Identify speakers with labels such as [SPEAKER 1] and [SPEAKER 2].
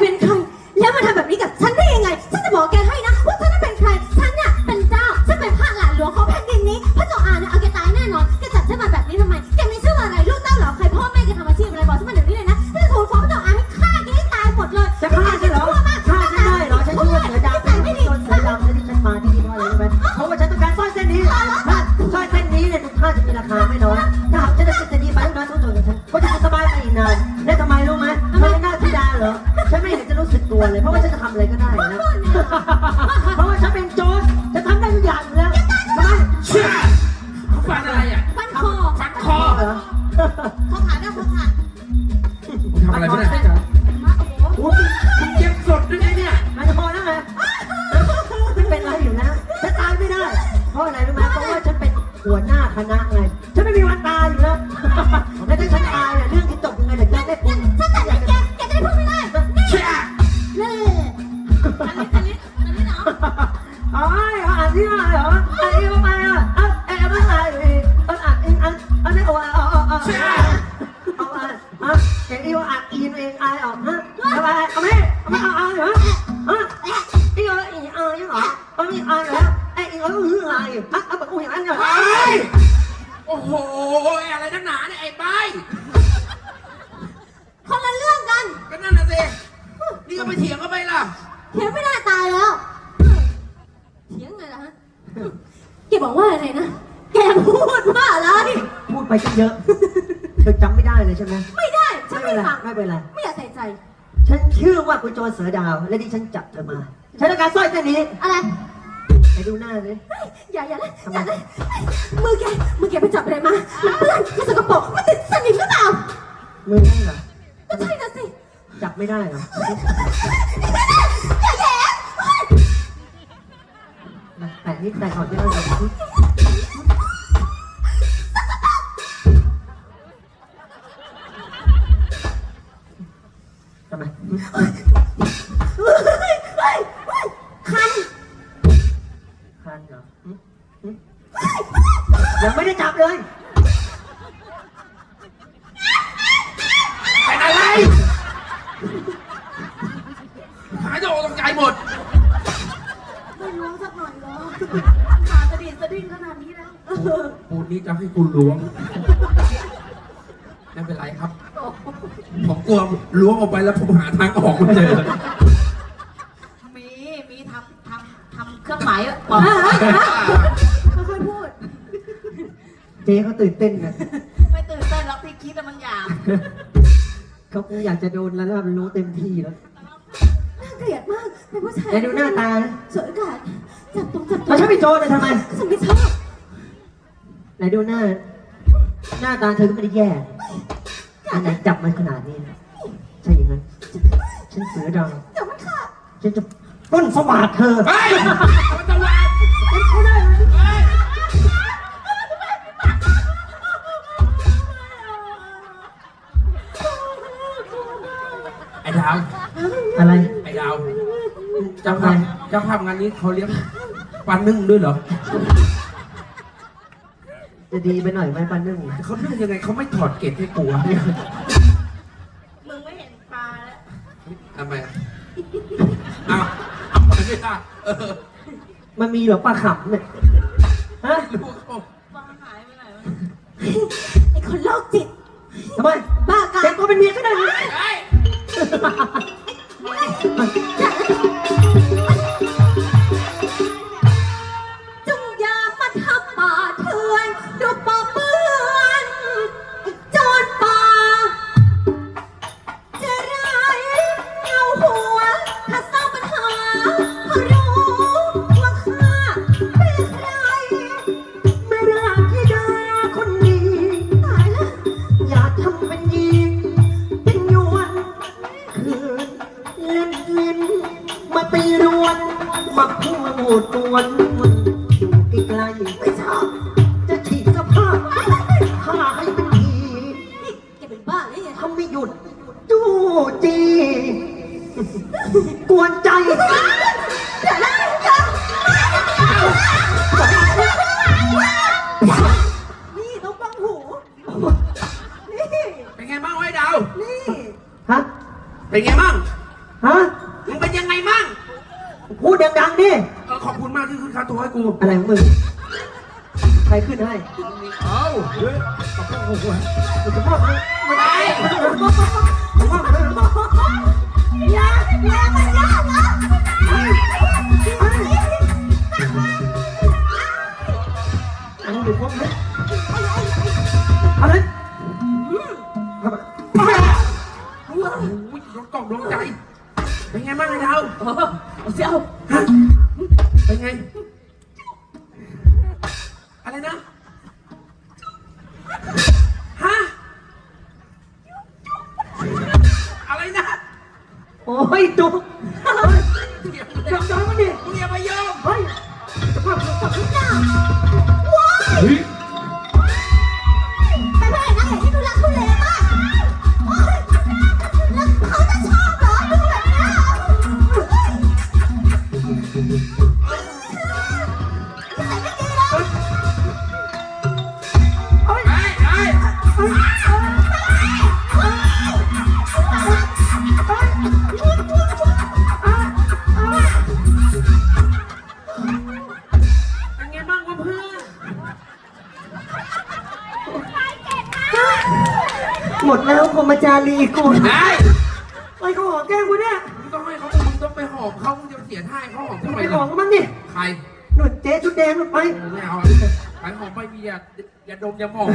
[SPEAKER 1] เป็นใคร หัวหน้าค
[SPEAKER 2] ณะ
[SPEAKER 3] ไงฉันไม่มีวันตายอยู่แล้วแล้วถ้าฉันตายเนี่ยเรื่องที่จบยังไงเดี๋ยวจะได้คุณ
[SPEAKER 1] ฉันจัดให้แกแกจะได้พูดไม่ได้
[SPEAKER 2] เชื่อ
[SPEAKER 1] เล่อันนี้อันนี้อันนี้เนาะ
[SPEAKER 3] อ๋ออ่านที่อะไรเหรออันนี้ทำไมอะเอ้าเอ๊ะไม่ใช่เอออ่านอันอันนี้โอ้อ๋ออ๋ออ๋อ
[SPEAKER 2] เชื่อ
[SPEAKER 3] เอาอะฮะเห็นอีว่าอ่านอีนเองอายออกฮะทำไมเอาไม่เอาไม่เอาอายเหรอฮ ไป
[SPEAKER 2] เถียงเขาไปล่ะ
[SPEAKER 1] เถียงไม่ได้ตายแล้ว เถียงไงล่ะฮะแกบอกว่าอะไรนะ แกพูดว่าอะไร
[SPEAKER 3] พูดไปก็เยอะ เธอจำไม่ได้เลยใช่ไหม
[SPEAKER 1] ไม่ได้ ฉันไม่ฟัง
[SPEAKER 3] ไม่เป็นไร
[SPEAKER 1] ไม่อยากใส่ใจ
[SPEAKER 3] ฉันชื่อว่าคุณโจรเสือดาว และที่ฉันจับเธอมา ฉันต้องการสร้อยเส้นนี้
[SPEAKER 1] อะไร
[SPEAKER 3] ไปดูหน้าเลย
[SPEAKER 1] เฮ้ยอย่าอย่าเลยอย่าเลยมือแก มือแกไปจับอะไรมา มันเปื้อนมันสกปรกมันติดสนิมหรือเปล่า
[SPEAKER 3] มือได้เหรอ
[SPEAKER 1] ก็ใช่นะสิ
[SPEAKER 3] จับ ไม่ได้เหรอ
[SPEAKER 1] อย่าแย่
[SPEAKER 3] มาแปะนิดแต่ก่อนที่เราจะทำไม
[SPEAKER 1] เฮ้ยเฮ้ยเฮ้ยคัน
[SPEAKER 3] คันเหรอหึหึยังไม่ได้จับเลยา
[SPEAKER 2] ยจะออกตกใจหมด
[SPEAKER 1] ไม่รู้สักหน่อยเหรอขาสะดิดสะดิ้งขนาดนี้แล้ว
[SPEAKER 2] ปูนนี้จะให้คุณล้วง ไม่เป็นไรครับ ผมกลัวล้วงออกไปแล้วผมหาทางออกไม่เจอ
[SPEAKER 4] มี มีทำทำทำเครื่องหมายบอก
[SPEAKER 1] ค่อยๆพูด
[SPEAKER 3] เจ๊เขาตื่นเต้นนะ
[SPEAKER 4] ไม่ตื่นเต้นหรอกที่คิดแต่มันอยาก
[SPEAKER 3] เขาคงอยากจะโดนแล้วรับรู้เต็มที่แล้ว
[SPEAKER 1] เป็นผู้ชาย
[SPEAKER 3] ไหนดูหน้าตานะ
[SPEAKER 1] สวยกาดจับตรงจับตร
[SPEAKER 3] แล้ว
[SPEAKER 1] ง
[SPEAKER 3] ฉันไปโจรเลยทำไม
[SPEAKER 1] ฉันไม่ชอบ
[SPEAKER 3] ไหนดูหน้า หน้าตาเธอก็ไม่ได้แย่อันไหนจับมันขนาดนี้นะใช่อย่างนั้นฉันเสือดาว
[SPEAKER 1] เดี๋ยวมันขาด
[SPEAKER 3] ฉันจะปล้นสวัสดเธอ
[SPEAKER 2] เฮ้ยมันจะ
[SPEAKER 3] เจ้า
[SPEAKER 2] ภาพเจ้าภาพงานนี้เขาเลี้ยงปลานึ่งด้วยเหรอ
[SPEAKER 3] จะดีไปหน่อยไหมปันนึ่ง
[SPEAKER 2] เขานึ่งยังไงเขาไม่ถอดเกล็ดให้กูวะ
[SPEAKER 4] มึงไม่เห็นปลาแล้ว
[SPEAKER 2] ทำไมอะอ้าวเอาไปไม่ได้เออ
[SPEAKER 3] มันมีเหรอปลาขำเนี่ยฮะ
[SPEAKER 2] ลูกเขา
[SPEAKER 4] ปลาหายไปไหนวะ
[SPEAKER 1] ไอ้คนโรคจิต
[SPEAKER 3] ทำไม
[SPEAKER 1] บ้ากา
[SPEAKER 3] เจ็บตัวเป็นเมียก็ได้นะ
[SPEAKER 2] เฮ้ย
[SPEAKER 1] ดตว
[SPEAKER 3] นอยู่ใกล้ๆไม่ชอบจะฉีกสภาพข้าให้เป็นที
[SPEAKER 1] นี่แกเป็นบ้าหรือไง
[SPEAKER 3] ทำไม่หยุดจู้จีกวนใจ
[SPEAKER 1] นี่ต้องบังหู นี่
[SPEAKER 2] เป็นไงบ้างวะไอ้ดาว
[SPEAKER 1] นี่
[SPEAKER 3] ฮะ
[SPEAKER 2] เป็นไงบ้าง
[SPEAKER 3] ฮฮะ
[SPEAKER 2] มึงเป็นยังไงมั่ง
[SPEAKER 3] พูดดังๆดิ
[SPEAKER 2] เออ ขอบคุณมากที่ขึ้นค่าตัวให้กู
[SPEAKER 3] อะไรของมึง ใครขึ้นให้
[SPEAKER 2] เอ้าเฮ้ยขอบคุณกู
[SPEAKER 3] มึงจะมอบให้ไม่ได้ไม่ต้องมอบมอบให้
[SPEAKER 1] อย่าอย่ามันยากนะ
[SPEAKER 3] อันนี้อยู่ครบไหมอะไรเข้ามา
[SPEAKER 2] โอ้ยดวงกล่องดวงใจ เป็นไงบ้างไอ้ดาว
[SPEAKER 4] เอาเสียว
[SPEAKER 2] ฮะเป็นไง อะไรนะ ฮะ อะไรนะ
[SPEAKER 3] โอ้ยจุ๊บ
[SPEAKER 2] เดี๋ยว
[SPEAKER 3] จับจอยมันดิ
[SPEAKER 2] มึงอย่าไปยอม
[SPEAKER 3] เฮ้ยจะภาพจับทุกอย่าง
[SPEAKER 2] เฮ้ย
[SPEAKER 1] เลย
[SPEAKER 2] เฮ้ยเฮ้ยเป็นไงบ้างวะเพื่อน
[SPEAKER 3] หมดแล้วพรหมจารีกู
[SPEAKER 2] ได้
[SPEAKER 3] ไอ้เขาหอมแก้มกูเนี่ย
[SPEAKER 2] มึงต้องให้เขามึงต้ องไปหอมเขามึงจะเสียท่าให้เขาหอมทำไม
[SPEAKER 3] ไปหอ
[SPEAKER 2] ล่ะ
[SPEAKER 3] มกันบ้างดิ
[SPEAKER 2] ใคร
[SPEAKER 3] หนุนเจ๊ชุดแดงหนุนไป
[SPEAKER 2] ไม่เอาไปหอมไม่มีอย่าอย่าดมอย่ามอง